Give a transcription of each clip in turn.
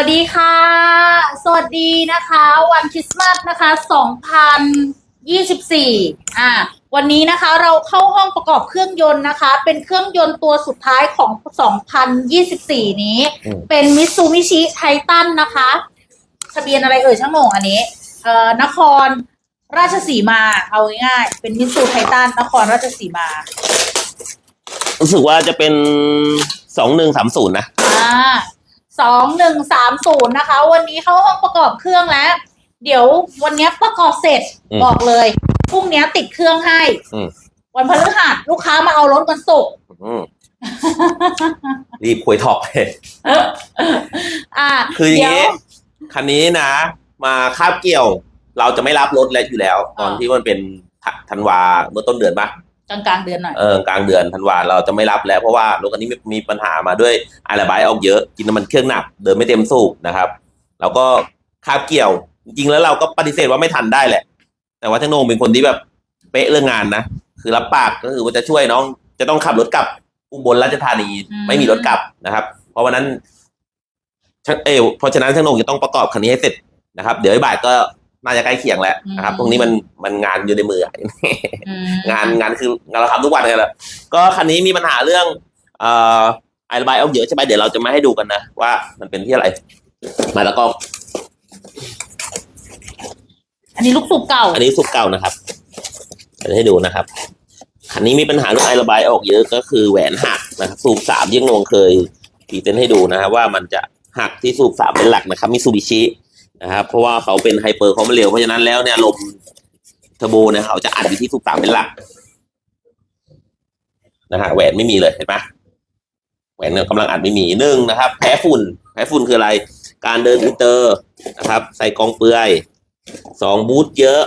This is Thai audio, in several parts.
สวัสดีค่ะ สวัสดีนะคะ วันคริสต์มาสนะคะ 2024 อ่า วันนี้นะคะเราเข้าห้องประกอบเครื่องยนต์นะคะ เป็นเครื่องยนต์ตัวสุดท้ายของ 2024 นี้อืมเป็นมิ t ซู i ิชิไททันนะคะ ทะเบียนอะไรเอ่ยช่างโหน่งอันนี้ เอ่อ นครราชสีมา เอาง่ายๆ เป็นมิ t ซูไททันนครราชสีมา รู้สึกว่าจะเป็นสองหนึ่งสามศูนย์นะ อ่า สองหนึ่งสามศูนย์นะคะ วันนี้เข้าห้องประกอบเครื่องแล้ว เดี๋ยววันนี้ประกอบเสร็จอืม บอกเลยพรุ่งนี้ติดเครื่องให้ อืมวันพฤหัสลูกค้ามาเอารถวันศุกร์ อืมรีบคุยถอกเลยอ่าคืออย่างเดี๋ยวนี้คันนี้นะ มาคาบเกี่ยว เราจะไม่รับรถแล้วอยู่แล้ว ตอนอ่าที่มันเป็นธัธันวาเมื่อต้นเดือนปะ กลางกลางๆเดือนหน่อยเออกลางเดือนธันวาเราจะไม่รับแล้วเพราะว่ารถคันนี้มีมีปัญหามาด้วยไอระบายออกเยอะ กินน้ำมันเครื่องหนักเดินไม่เต็มสูบนะครับแล้วก็คาบเกี่ยว จริงๆแล้วเราก็ปฏิเสธว่าไม่ทันได้แหละ แต่ว่าช่างโหนงเป็นคนที่แบบเป๊ะเรื่องงานนะคือรับปากก็คือว่าจะช่วยน้อง จะต้องขับรถกลับอุบลราชธานีไม่มีรถกลับนะครับ เพราะวันนั้นช่างเอวเพราะฉะนั้นช่างโหนงจะต้องประกอบคันนี้ให้เสร็จนะครับ เดี๋ยวไอ้บ่ายก็ น่าจะใกล้เคียงแล้วนะครับ ตรงนี้มันมันงานอยู่ในมืออืมงานงานคืองานเราทำทุกวันเลยแหละก็คันนี้มีปัญหาเรื่องเอ่อไอระบายออกเยอะใช่ไหมเดี๋ยวเราจะมาให้ดูกันนะว่ามันเป็นที่อะไร มาแล้วก็ อันนี้ลูกสูบเก่า อันนี้สุกเก่านะครับเดี๋ยวให้ดูนะครับคันนี้มีปัญหาเรื่องไอระบายออกเยอะก็คือแหวนหักนะครับสูบสามยิ่งนงเคยพรีเซนต์ให้ดูนะครับว่ามันจะหักที่สูบสามเป็นหลักนะครับมิซูบิชิ นะครับ เพราะว่าเขาเป็นไฮเปอร์คอมเร็วเพราะฉะนั้นแล้วเนี่ยลมเทอร์โบเนี่ยเขาจะอัดอยู่ที่สูบสามเป็นหลักนะฮะแหวนไม่มีเลยเห็นไหมแหวนเนี่ยกำลังอัดไม่มีหนึ่งนะครับ แพ้ฝุ่น แพ้ฝุ่นคืออะไร การเดินอินเตอร์นะครับ ใส่กองเปลือยสองบูทเยอะ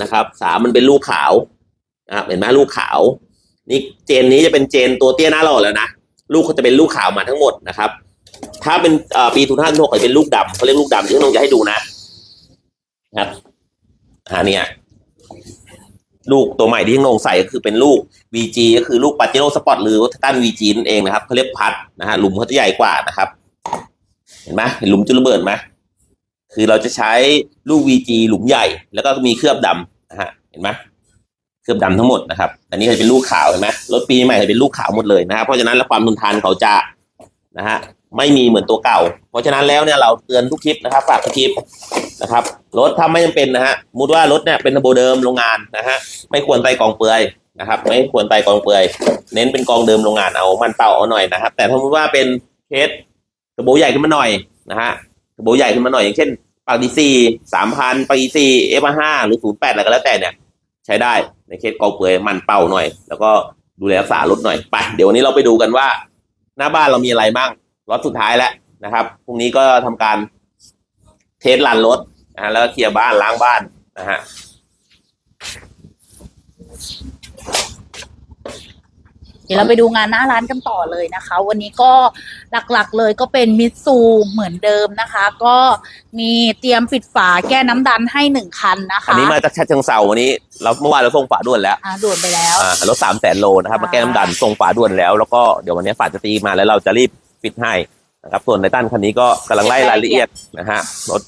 นะครับสามมันเป็นลูกขาวนะครับเห็นไหมลูกขาว นี่เจนนี้จะเป็นเจนตัวเตี้ยหน้าหล่อแล้วนะลูกเขาจะเป็นลูกขาวมาทั้งหมดนะครับ ถ้าเป็นปีทุนห้าหกเป็นลูกดำเขาเรียกลูกดำที่น้องจะให้ดูนะครับอ่าเนี่ยลูกตัวใหม่ที่น้องใส่ก็คือเป็นลูก VG ก็คือลูกปาเจโร่สปอร์ตหรือวัตตัน VG นั่นเองนะครับเขาเรียกพัดนะฮะหลุมเขาจะใหญ่กว่านะครับ เห็นไหมเห็นหลุมจุลเบิดไหมคือเราจะใช้ลูก VG หลุมใหญ่ แล้วก็มีเคลือบดำนะฮะเห็นไหมเคลือบดำทั้งหมดนะครับ อันนี้จะเป็นลูกขาวเห็นไหมรถปีใหม่จะเป็นลูกขาวหมดเลยนะครับ เพราะฉะนั้นแล้วความทนทานเขาจะนะฮะ ไม่มีเหมือนตัวเก่า เพราะฉะนั้นแล้วเนี่ยเราเตือนทุกคลิปนะครับ ฝากทุกคลิปนะครับรถถ้าไม่จำเป็นนะฮะมุดว่ารถเนี่ยเป็นระบบเดิมโรงงานนะฮะไม่ควรใส่กองเปลือยนะครับ ไม่ควรไต่กองเปลือย เน้นเป็นกองเดิมโรงงานเอามันเป่าเอาหน่อยนะครับ แต่ถ้ามมติว่าเป็นเคสกระโบใหญ่ขึ้นมาหน่อยนะฮะกระโบใหญ่ขึ้นมาหน่อยอย่างเช่นปากดีซีสามพันปากดีซีเอฟห้าหรือศูนย์แปดอะไรก็แล้วแต่เนี่ย ใช้ได้ในเคสกองเปลือยมันเป่าหน่อย แล้วก็ดูแลรักษารถหน่อยไปเดี๋ยววันนี้เราไปดูกันว่า หน้าบ้านเรามีอะไรบ้าง รถสุดท้ายแล้วนะครับพรุ่งนี้ก็ทำการเทสลานรถนะฮะแล้วก็เคลียร์บ้านล้างบ้านนะฮะเดี๋ยวเราไปดูงานหน้าร้านกันต่อเลยนะคะ วันนี้ก็หลักๆเลยก็เป็นมิตซูเหมือนเดิมนะคะ ก็มีเตรียมปิดฝาแก้น้ำดันให้หนึ่งคันนะคะ อันนี้มาจากชาติเชิงเซาวันนี้ เราเมื่อวานเราส่งฝาด่วนแล้วอ่าด่วนไปแล้วอ่ารถสามแสนโลนะครับอ่ามมาแก้น้ำดันส่งฝาด่วนแล้ว แล้วก็เดี๋ยววันนี้ฝาจะตีมาแล้วเราจะรีบ ปิดให้นะครับส่วนในต้านคันนี้ก็กำลังไล่รายละเอียดนะฮะรถ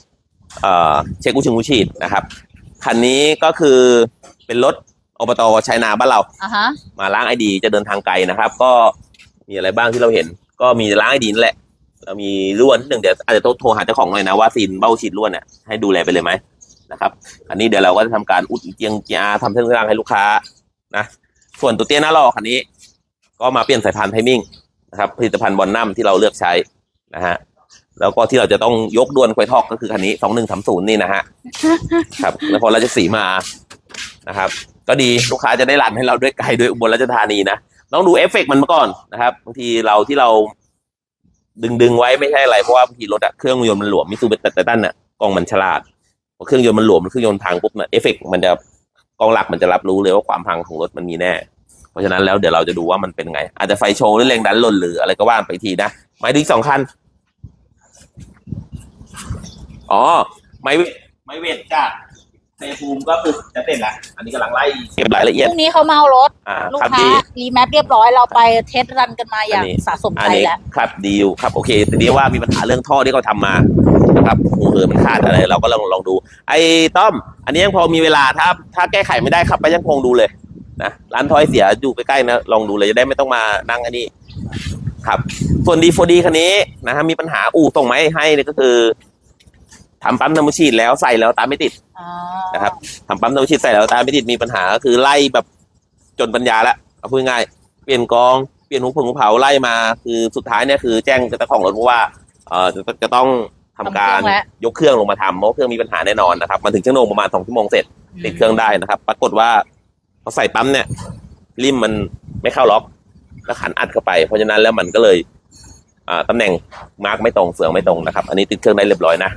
เอ่อเช็คอุชิงอุฉีดนะครับคันนี้ก็คือเป็นรถอบตชัยนาบ้านเรา อะฮะ มาล้างไอดีจะเดินทางไกลนะครับ ก็มีอะไรบ้างที่เราเห็น ก็มีล้างไอดีนั่นแหละเรามีร่วนหนึ่งเดี๋ยวอาจจะต้องโทรหาเจ้าของหน่อยนะว่าซีนเบ้าฉีดร่วนเนี่ยให้ดูแลไปเลยไหมนะครับ อันนี้เดี๋ยวเราก็จะทำการอุดเจียงเจียทำเส้นทางให้ลูกค้านะส่วนตัวเตี้ยหน้าลอคันนี้ ก็มาเปลี่ยนสายพานไทมิ่ง นะครับผลิตภัณฑ์บอลนัมที่เราเลือกใช้นะฮะแล้วก็ที่เราจะต้องยกดวนควายทอกก็คือคันนี้สองหนึ่งสามศูนย์นี่นะฮะครับนครราชสีมานะครับ ก็ดีลูกค้าจะได้รันให้เราด้วยไกลด้วยอุบลราชธานีนะต้องดูเอฟเฟกต์มันมาก่อนนะครับบางทีเราที่เราดึงดึงๆไว้ไม่ใช่อะไรเพราะว่าบางทีรถอะเครื่องยนต์มันหลวมมิซูบิชิตันอะกล้องมันฉลาดพอเครื่องยนต์มันหลวมเครื่องยนต์พังปุ๊บเนี่ยเอฟเฟกต์มันจะกล้องหลักมันจะรับรู้เลยว่าความพังของรถมันมีแน่เพ ราะฉะนั้นแล้วเดี๋ยวเราจะดูว่ามันเป็นไง อาจจะไฟโชว์หรือแรงดันหล่นหรืออะไรก็ว่าไปทีนะไม้ดึงสองคันอ๋อ ไม้เวทไม้เวทจากเซฟูมก็คือจะเสร็จละอันนี้กำลังไล่เก็บรายละเอีพยดรุ่งนี้เขาเมารถ อ่าลูกครับค้าดี รีแมปเรียบร้อยเราไปเทสรันกันมาอย่างอันนี้ สะสมอันใจนี้แล้วครับดีลครับโอเคทีนี้ว่ามีปัญหาเรื่องท่อที่เขาทำมานะครับหูเออมันขาดอะไรเราก็ลองลองดู ไอ้ต้อม อันนี้ยังพอมีเวลาถ้า ถ้าแก้ไขไม่ได้ครับไปยังคงดูเลย นะร้านทอยเสียอยู่ใกล้ๆนะลองดูเลยจะได้ไม่ต้องมานั่งอันนี้ครับ ส่วนดีโฟดีคันนี้นะฮะมีปัญหาอู่ส่งมาให้ให้เนี่ยก็คือทำปั๊มน้ำมันฉีดแล้วใส่แล้วตามไม่ติดอ๋อนะครับทำปั๊มน้ำมันฉีดใส่แล้วตามไม่ติดมีปัญหาก็คือไล่แบบจนปัญญาละเอาพูดง่ายๆเปลี่ยนกองเปลี่ยนหูผงหูเผาไล่มา คือสุดท้ายเนี่ยคือแจ้งเจ้าของรถว่าเอ่อจะจะต้องทำการยกเครื่องลงมาทำเพราะเครื่องมีปัญหาแน่นอนนะครับมาถึงชั่วโมงประมาณสองชั่วโมงเสร็จติดเครื่องได้นะครับ ปรากฏว่า พอใส่ปั๊มเนี่ยริมมันไม่เข้าล็อก แล้วขันอัดเข้าไป เพราะฉะนั้นแล้วมันก็เลยอ่าตำแหน่งมาร์กไม่ตรงเฟืองไม่ตรงนะครับ อันนี้ติดเครื่องได้เรียบร้อยนะ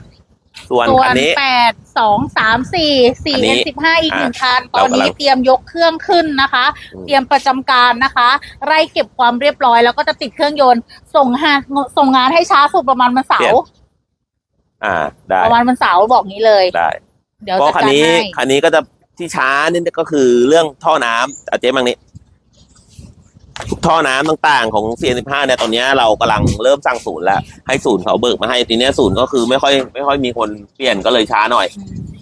ส่วนส่วอันนนี้แปดสองสามสี่สี่อันนี้เอ็นสิบห้าอีกหนึ่งคันตเราอนนี้กำลังเตรียมยกเครื่องขึ้นนะคะอืมเตรียมประจำการนะคะ ไล่เก็บความเรียบร้อยแล้วก็จะติดเครื่องยนต์ ส่งงานส่งงานให้ช้าสุดประมาณวันเสาร์อ่าได้ประมาณวันเสาร์บอกนี้เลยได้เดี๋ยวก็จัดคันการนี้ให้คันนี้ก็จะ ที่ช้านี่ก็คือเรื่องท่อน้ำอาเจ๊มังนี้ท่อน้ำต่างๆของ C15 เนี่ยตอนนี้เรากำลังเริ่มสั่งศูนย์แล้วให้ศูนย์เขาเบิกมาให้ทีนี้ศูนย์ก็คือไม่ค่อยไม่ค่อยมีคนเปลี่ยนก็เลยช้าหน่อย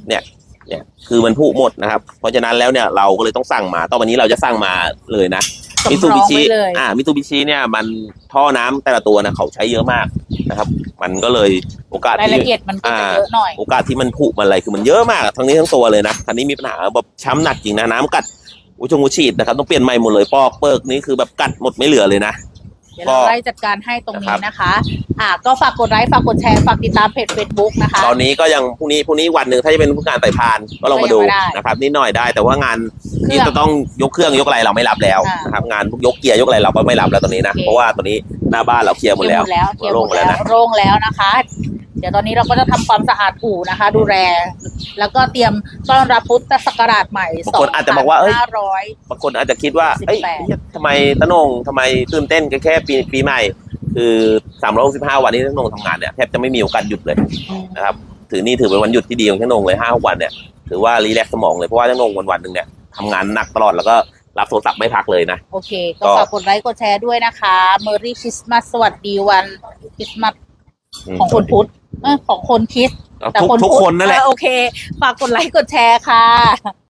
เนี่ย เนี่ยคือมันผุหมดนะครับ เพราะฉะนั้นแล้วเนี่ยเราก็เลยต้องสั่งมาตอนวันนี้เราจะสั่งมาเลยนะ สำรองมิซูบิชิไว้เลยอ่ามิซูบิชิเนี่ยมันท่อน้ำแต่ละตัวนะเขาใช้เยอะมากนะครับ มันก็เลยโอกาสรายที่ละเอียดมันก็จะเยอะหน่อยโอกาสที่มันผุมันอะไรคือมันเยอะมากทั้งนี้ทั้งตัวเลยนะคันนี้มีปัญหาแบบช้ำหนักจริงนะน้ำกัดอุชงอุฉีดนะครับต้องเปลี่ยนใหม่หมดเลยปอกเปิกนี่คือแบบกัดหมดไม่เหลือเลยนะเดี๋ยวเราก็ไล่จัดการให้ตรงนะคนี้รับนะคะ อ่า ก็ฝากกดไลค์ฝากกดแชร์ฝากติดตามเพจ Facebook นะคะ ตอนนี้ก็ยังพรุ่งนี้พรุ่งนี้วันหนึ่งถ้าจะเป็นผู้การไต่พานก็ลองมาดูก็ยังไม่ได้นะครับนิดหน่อยได้ แต่ว่างานเครื่ที่องจะต้องยกเครื่องยกอะไรเราไม่รับแล้วอ่านนะครับงานพวกยกเกียร์ยกอะไรเราก็ไม่รับแล้วตอนนี้นะโอเคเพราะว่าตอนนี้หน้าบ้านเราเคลียร์หมดแล้วเคลียร์หมดแล้วโล่งหมดแล้วนะโล่งแล้วนะคะ เดี๋ยวตอนนี้เราก็จะทำความสะอาดอู่นะคะ ดูแลแล้วก็เตรียมต้อนรับพุทธศักราชใหม่บางคนอาจจะบอกว่าเอ้ยห้าร้อยบางคนอาจจะคิดว่าเอ้ย18ทำไมตะโหนงทำไมตื่นเต้นกันแค่ปีปีใหม่ คือ365วันนี้ตะโหนงทำงานเนี่ยแทบจะไม่มีโอกาสหยุดเลยนะครับถือนี่ถือเป็นวันหยุดที่ดีของช่างนงเลยห้าวันเนี่ยถือว่ารีแลกซ์สมองเลยเพราะว่าช่างนงวันวันๆหนึ่งเนี่ยทำงานหนักตลอดแล้วก็รับโทรศัพท์ไม่พักเลยนะ โอเค ก็ก็ฝากกดไลค์กดแชร์ด้วยนะคะ Merry Christmas สวัสดีวันคริสต์มาสอืม ของคนพุทธเออของคนคริสต์แต่ทุกคนทุกพุทธคนนั่นแหละ เออโอเค ฝากกดไลค์กดแชร์ค่ะ